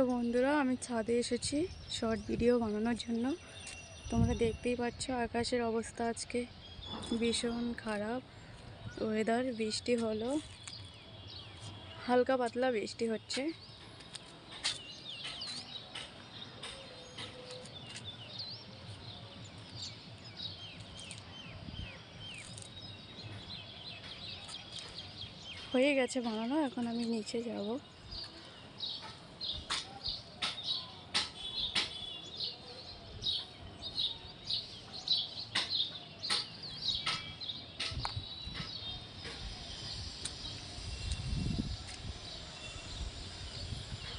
তো বন্ধুরা, আমি ছাদে এসেছি শর্ট ভিডিও বানানোর জন্য। তোমরা দেখতেই পাচ্ছ আকাশের অবস্থা আজকে ভীষণ খারাপ। ওয়েদার বৃষ্টি হলো, হালকা পাতলা বৃষ্টি হচ্ছে। হয়ে গেছে বানানো, এখন আমি নিচে যাব।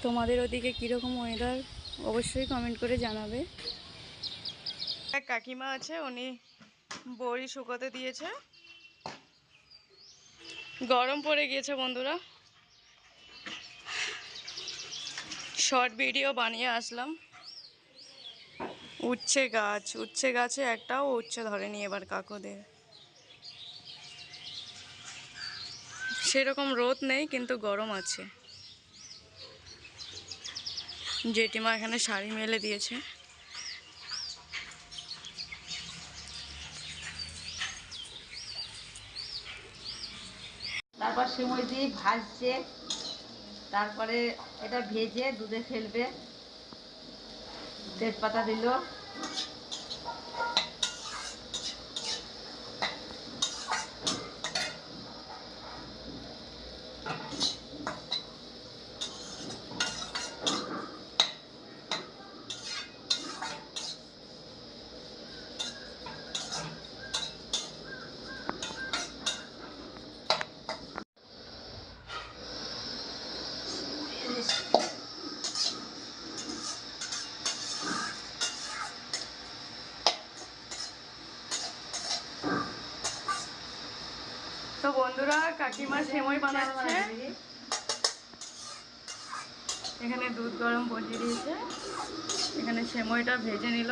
তোমাদের ওদিকে কীরকম ওয়েদার অবশ্যই কমেন্ট করে জানাবে। এক কাকিমা আছে, উনি বড়ি শুকোতে দিয়েছে। গরম পড়ে গিয়েছে বন্ধুরা। শর্ট ভিডিও বানিয়ে আসলাম। উচ্ছে গাছ, উচ্ছে গাছে একটাও উচ্ছে ধরেনি এবার কাকুদের। সেরকম রোদ নেই, কিন্তু গরম আছে। জেঠিমা এখানে শাড়ি মেলে দিয়েছে। তারপর সময় দিয়ে ভাজছে। তারপরে এটা ভেজে দুধে ফেলবে। তেজপাতা দিল। তো বন্ধুরা কাকিমা সেমই বানাচ্ছে। এখানে দুধ গরম বসিয়ে দিয়েছে। এখানে সেমইটা ভেজে নিল।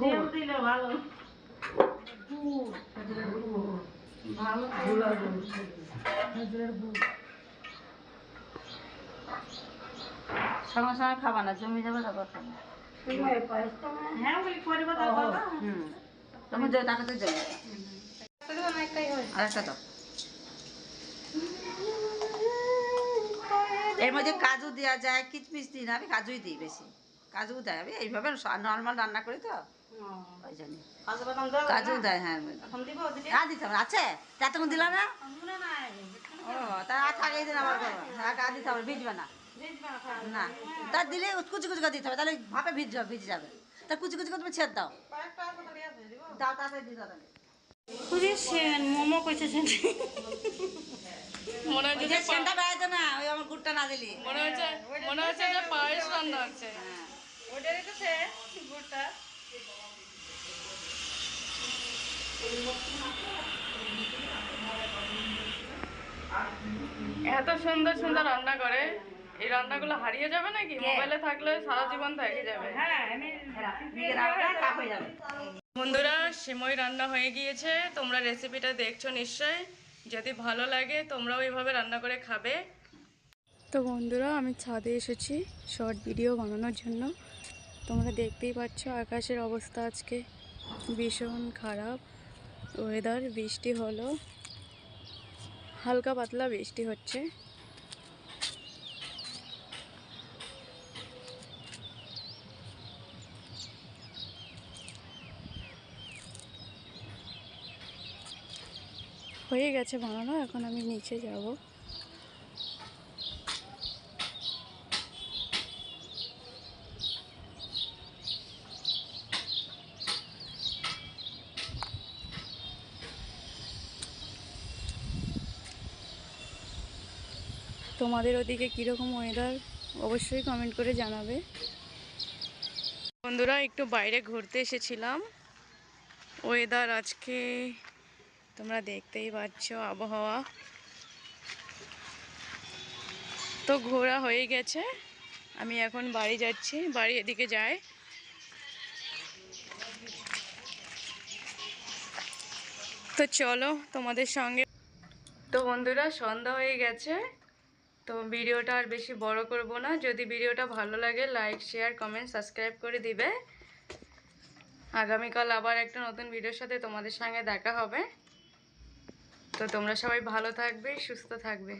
হ্যাঁ। সঙ্গে সঙ্গে খাবা না জমি যাবে তারপর খাবে হুম। তখন জয় তাকে তো জমি আর একটা দাও। এর মধ্যে কাজু দেওয়া যায় কিচমিচ দিই না আমি কাজুই দিই বেশি। কাজু দেয় আমি এইভাবে নর্মাল রান্না করি তো। ওই জন্য। কাজু দেয় হ্যাঁ এর মধ্যে আর দিতে হবে আছে? দিলাম না? ও তা দিন আবার করব হ্যাঁ দিতে হবে ভিজবে না। না তা দিলে কুচি কুচি করে দিতে হবে তাহলে ভাপে ভিজ ভিজে যাবে। তা কুচি কুচি করে তুমি ছেদ দাও। দাও তাড়াতাড়ি দিয়ে দাও মোমো কইছে মনে হচ্ছে যে যে সেন্টা বেড়াইতো না ওই আমার গুড়টা না দিলি। মনে হচ্ছে মনে হচ্ছে যে পায়েস রান্না হচ্ছে। হ্যাঁ এত সুন্দর সুন্দর রান্না করে। এই রান্নাগুলো হারিয়ে যাবে নাকি? মোবাইলে থাকলে সারা জীবন থেকে যাবে। হয়ে যাবে। বন্ধুরা সিমই রান্না হয়ে গিয়েছে। তোমরা রেসিপিটা দেখছ নিশ্চয় যদি ভালো লাগে তোমরাও এইভাবে রান্না করে খাবে। তো বন্ধুরা আমি ছাদে এসেছি শর্ট ভিডিও বানানোর জন্য। তোমরা দেখতেই পাচ্ছ আকাশের অবস্থা আজকে। ভীষণ খারাপ। ওয়েদার বৃষ্টি হলো। হালকা পাতলা বৃষ্টি হচ্ছে। হয়ে গেছে বানানো, এখন আমি নিচে যাব। তোমাদের ওদিকে কীরকম ওয়েদার অবশ্যই কমেন্ট করে জানাবে। বন্ধুরা, একটু বাইরে ঘুরতে এসেছিলাম। ওয়েদার আজকে তোমরা দেখতেই পাচ্ছ আবহাওয়া। তো ঘোরা হয়ে গেছে। আমি এখন বাড়ি যাচ্ছি, বাড়ি এদিকে যাই। তো চলো তোমাদের সঙ্গে। তো বন্ধুরা, সন্ধ্যা হয়ে গেছে। তো ভিডিওটা আর বেশি বড় করব না। যদি ভিডিওটা ভালো লাগে, লাইক, শেয়ার, কমেন্ট, সাবস্ক্রাইব করে দিবে। আগামীকাল আবার একটা নতুন ভিডিওর সাথে তোমাদের সঙ্গে দেখা হবে। তো তোমরা সবাই ভালো থাকবে সুস্থ থাকবে।